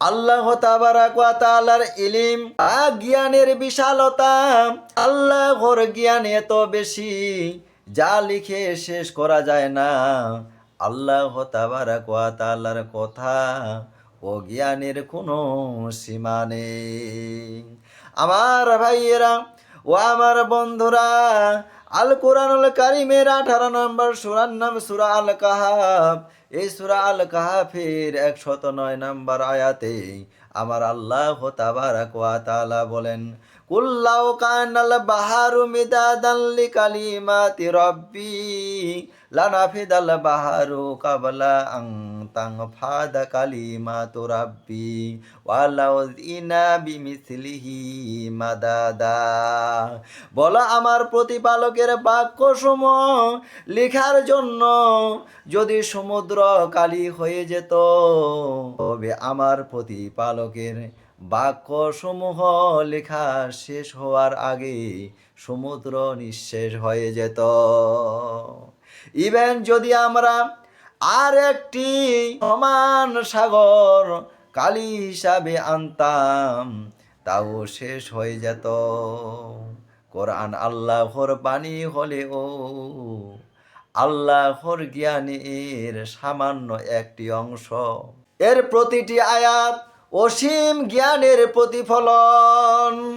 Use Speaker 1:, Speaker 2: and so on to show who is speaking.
Speaker 1: আল্লাহ তালার ইলিম আ জ্ঞানের বিশালতা। আল্লাহর জ্ঞান এত বেশি যা লিখে শেষ করা যায় না। আল্লাহ তালার কথা ও জ্ঞানের কোনো সীমা নেই। আমার ভাইয়েরা ও আমার বন্ধুরা আল কোরআনুল কারিমের আঠারো নম্বর সুরার নাম সুরা আল কাহাব এই সুরা আল কাহাফের একশত নয় নম্বর আয়াতে আমার আল্লাহ তাবারাক ওয়া বলেন কুল্লাউ কানাল বাহারু মিদাদান লিকালিমাতি রাব্বি, লানাফিদাল বাহারু কাবলা আং তাং ফাদা কালিমাতু রাব্বি, ওয়ালাউ ইনা বিমিসলিহি মাদাদা। বলো আমার প্রতিপালকের বাক্য সমূহ লেখার জন্য যদি সমুদ্র কালি হয়ে যেত, তবে আমার প্রতিপালকের বাক্য সমূহ লেখা শেষ হওয়ার আগে সমুদ্র নিঃশেষ হয়ে যেত। ইভেন যদি আমরা আর একটি সমান সাগর কালি হিসাবে আনতাম, তাও শেষ হয়ে যেত। কোরআন আল্লাহর বাণী হলেও আল্লাহর জ্ঞানীর সামান্য একটি অংশ। এর প্রতিটি আয়াত অসীম জ্ঞানের প্রতিফলন।